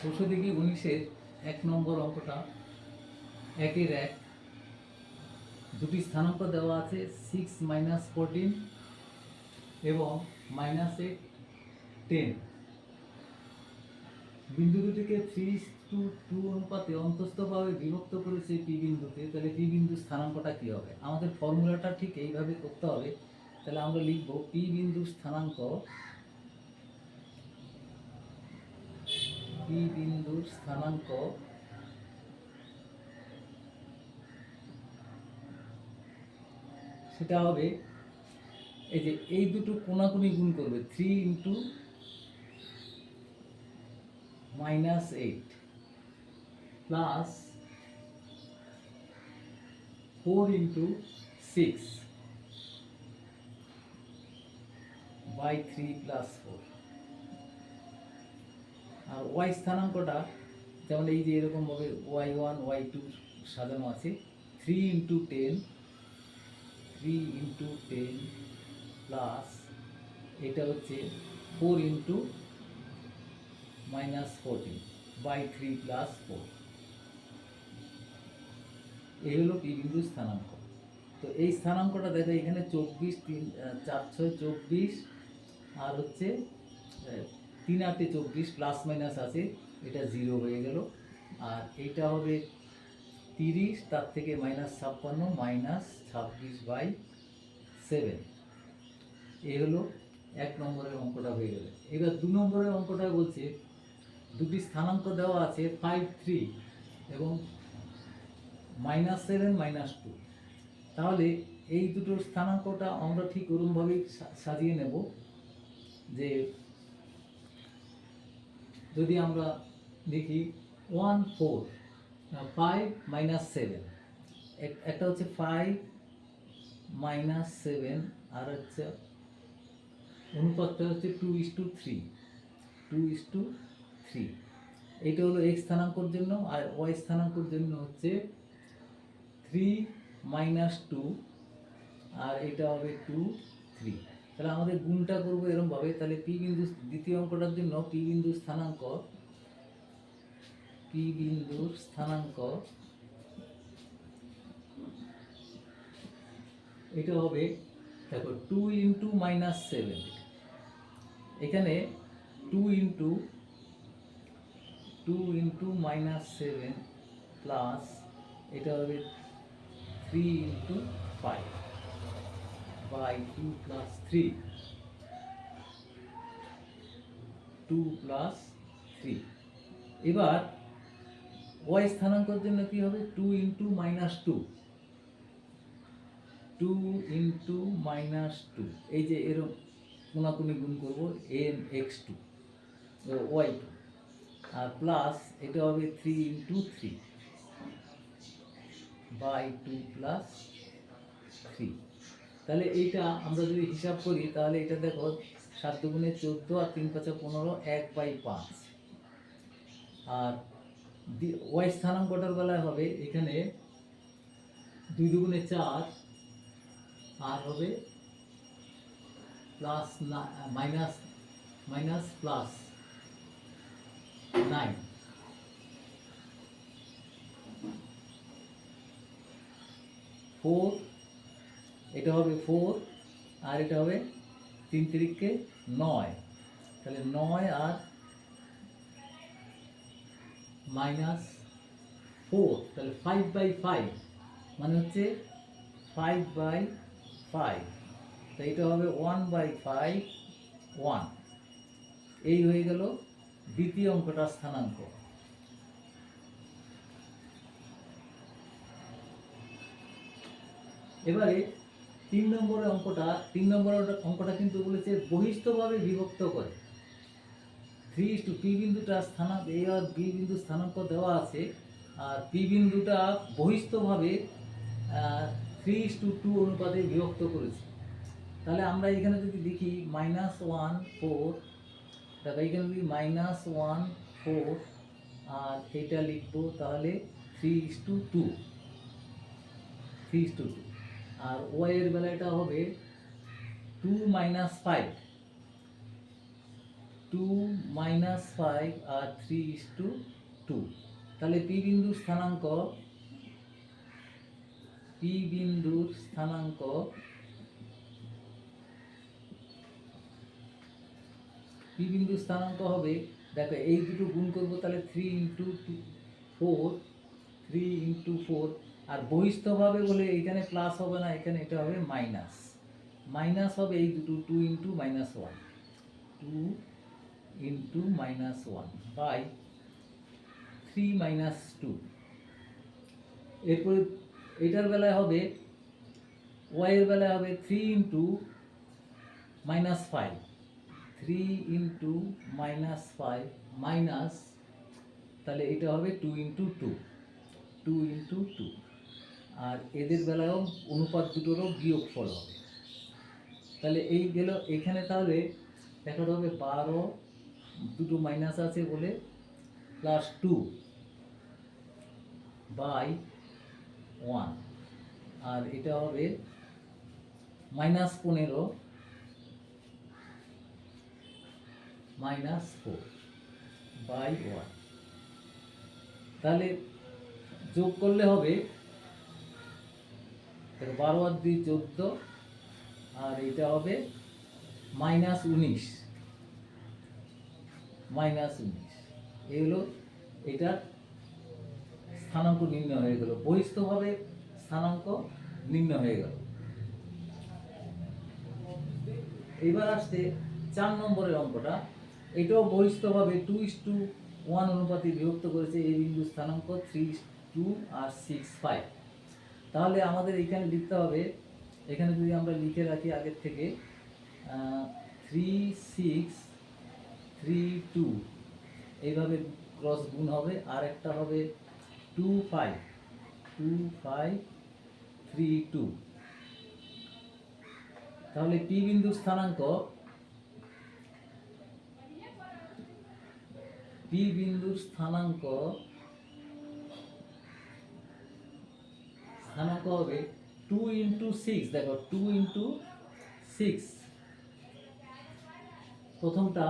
ষোলো থেকে উনিশের এক নম্বর অঙ্কটা একের এক। দুটি স্থানাঙ্ক দেওয়া আছে সিক্স মাইনাস ফোরটিন এবং মাইনাস এইট টেন বিন্দু দুটিকে থ্রি টু টু অনুপাতে অন্তস্থভাবে বিভক্ত করেছে পি বিন্দুতে, তাহলে পি বিন্দু স্থানাঙ্কটা কী হবে? আমাদের ফর্মুলাটা ঠিক এইভাবে করতে হবে, তাহলে আমরা লিখব পি বিন্দুর স্থানাঙ্ক পি বিন্দুর স্থানাঙ্ক সেটা হবে এই যে এই দুটো কোনাকুনি গুণ করবে three into minus eight plus four into six by three plus four R Y স্থানাঙ্কটা যেমন এই যে এরকমভাবে ওয়াই ওয়ান ওয়াই টু সাজানো আছে three into ten three into ten plus এটা হচ্ছে four into minus fourteen by three plus four এই হলো পি বিন্দু স্থানাঙ্ক। তো এই স্থানাঙ্কটা দেখো এখানে চব্বিশ, তিন চার, ছয়, চব্বিশ আর হচ্ছে তিন আটে চব্বিশ প্লাস মাইনাস আছে, এটা জিরো হয়ে গেল। আর এইটা হবে তিরিশ, তার থেকে মাইনাস ছাপ্পান্ন মাইনাস ছাব্বিশ বাই সেভেন এই হলো এক নম্বরের অঙ্কটা হয়ে গেল। এবার দু নম্বরের অঙ্কটা বলছে, দুটি স্থানাঙ্ক দেওয়া আছে ফাইভ থ্রি এবং মাইনাস সেভেন মাইনাস টু তাহলে এই দুটোর স্থানাঙ্কটা আমরা ঠিক ওরমভাবেই সাজিয়ে নেব যে যদি আমরা দেখি one four five minus seven একটা হচ্ছে ফাইভ মাইনাস সেভেন আর হচ্ছে অনুপাতটা হচ্ছে two is to three two is to three এইটা হলো এক্স স্থানাঙ্কর জন্য, আর ওয়াই স্থানাঙ্কর জন্য হচ্ছে থ্রি মাইনাস টু আর এটা হবে টু থ্রি তাহলে আমাদের গুণটা করব এরকমভাবে তাহলে পি বিন্দু দ্বিতীয় অঙ্কটার জন্য পি বিন্দু স্থানাঙ্ক, পি বিন্দুর স্থানাঙ্ক, এটা হবে, দেখো টু ইন্টু মাইনাস সেভেন এখানে two into two into minus seven plus এটা হবে three into five by two plus three two plus three এবার ওয়াই স্থানাঙ্কর জন্য কি হবে? Two into minus two two into minus two এই যে এরকম কোনাকুনি গুণ করব and x two y two R plus এটা হবে three into three by two plus three তাহলে এইটা আমরা যদি হিসাব করি, তাহলে এটা দেখো, সাত দুগুণে চোদ্দ আর তিন পাঁচে পনেরো, এক বাই পাঁচ। আর ওয়াই স্থানাঙ্কটার বেলায় হবে এখানে দুই দুগুণে চার, আর হবে plus minus minus plus nine four এটা হবে ফোর আর এটা হবে তিন তিরিখকে নয়। তাহলে নয় আর মাইনাস ফোর তাহলে ফাইভ বাই ফাইভ মানে হচ্ছে ফাইভ বাই ফাইভ তো এটা হবে ওয়ান বাই ফাইভ ওয়ান এই হয়ে গেল দ্বিতীয় অঙ্কটা স্থানাঙ্ক। এবারে তিন নম্বরের অঙ্কটা, তিন নম্বরের অঙ্কটা কিন্তু বলেছে বহিস্থভাবে বিভক্ত করে। থ্রি ইস টু পি বিন্দুটা স্থানাঙ্ক এ আর বি বিন্দু স্থানাঙ্ক দেওয়া আছে, আর পি বিন্দুটা বহিস্থভাবে থ্রি ইস টু টু অনুপাতে বিভক্ত করেছে। তাহলে আমরা এখানে যদি দেখি মাইনাস ওয়ান ফোর দেখো এখানে যদি মাইনাস ওয়ান ফোর আর এটা লিখব তাহলে three is to two two is to to two Y এর বেলাটা হবে two minus five two minus five R three is to two তাহলে পি বিন্দুর স্থানাঙ্ক পি বিন্দুর স্থানাঙ্ক পি বিন্দুর স্থানাঙ্ক হবে, দেখো এই দুটো গুণ করব তাহলে three into two four three into four আর বহিস্থভাবে বলে এখানে প্লাস হবে না, এখানে এটা হবে মাইনাস মাইনাস হবে এই দুটো two into minus one two into minus one by three minus two এরপরে এটার বেলায় হবে ওয়াইয়ের বেলায় হবে three into minus five three into minus five minus তাহলে এটা হবে two into two two into two আর এদের বেলায়ও অনুপাত দুটোরও বিয়োগ ফল হবে। তাহলে এই গেল, এখানে তাহলে দেখাটা হবে বারো, দুটো মাইনাস আছে বলে প্লাস টু বাই ওয়ান আর এটা হবে মাইনাস পনেরো মাইনাস ফোর বাই ওয়ান তাহলে যোগ করলে হবে দেখো বারো আর দুই চোদ্দ, আর এটা হবে মাইনাস উনিশ। মাইনাস উনিশ। এই হলো এটার স্থানাঙ্ক নির্ণয় হয়ে গেল। বহিস্থভাবে স্থানাঙ্ক নির্ণয় হয়ে গেল। এবার আসছে চার নম্বরের অঙ্কটা। এটাও বহিস্থভাবে টু ইস টু ওয়ান অনুপাতে বিভক্ত করেছে এই বিন্দু স্থানাঙ্ক থ্রি টু আর সিক্স ফাইভ তাহলে আমাদের এখানে লিখতে হবে, এখানে যদি আমরা লিখে রাখি আগের থেকে থ্রি সিক্স থ্রি টু এইভাবে ক্রস গুণ হবে, আর একটা হবে two five two five three two তাহলে পি বিন্দুর স্থানাঙ্ক পি বিন্দুর স্থানাঙ্ক স্থানাঙ্ক হবে টু ইন্টু সিক্স দেখো টু ইন্টু সিক্স প্রথমটা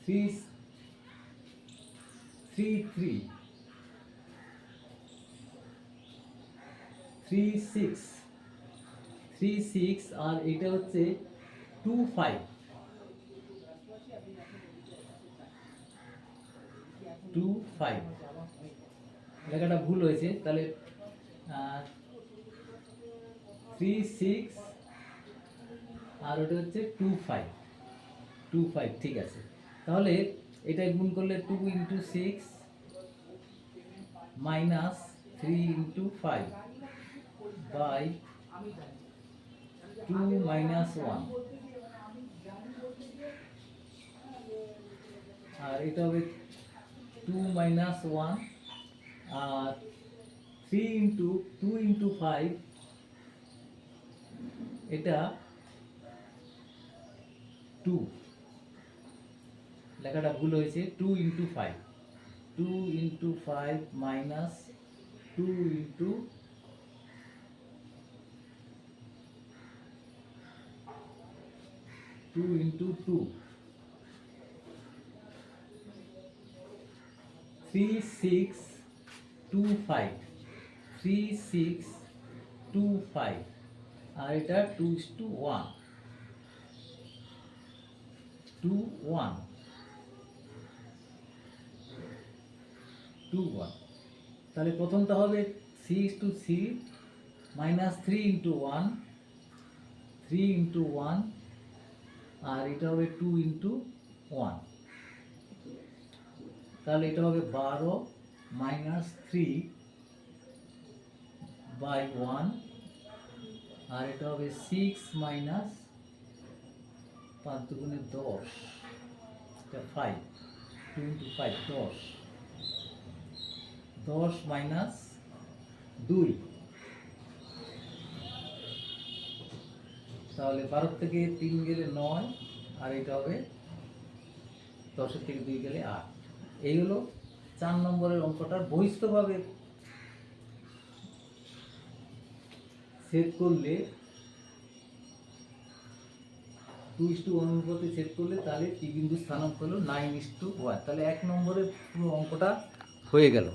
three three three three six three six আর এটা হচ্ছে টু ফাইভ টু ফাইভ লেখাটা ভুল হয়েছে, তাহলে থ্রি সিক্স আর ওটা হচ্ছে টু ফাইভ টু ফাইভ ঠিক আছে। তাহলে এটা গুণ করলে two into six minus three into five by two minus one আর এটা হবে two minus one three into two into five এটা টু লেখাটা ভুল হয়েছে two into five two into five minus two into two into two three six two five three six two five আর এটা two is to one two one two one তাহলে প্রথমটা হবে C is to C minus three into one three into one আর এটা হবে two into one তাহলে এটা হবে বারো মাইনাস থ্রি বাই ওয়ান আর এটা হবে সিক্স মাইনাস পাঁচ দুগুণে দশ, এটা ফাইভ টু ইন্টু ফাইভ দশ। দশ মাইনাস দুই। তাহলে বারো থেকে তিন গেলে নয়, আর এটা হবে দশের থেকে দুই গেলে আট। এই হলো চার নম্বরের অঙ্কটার বহিস্থভাবে সেট করলে টু ইস টু ওয়ান অনুপাতে সেট করলে তাহলে টি বিন্দু স্থানাঙ্ক হলো নাইন ইস টু ওয়ান তাহলে এক নম্বরের পুরো অঙ্কটা হয়ে গেল।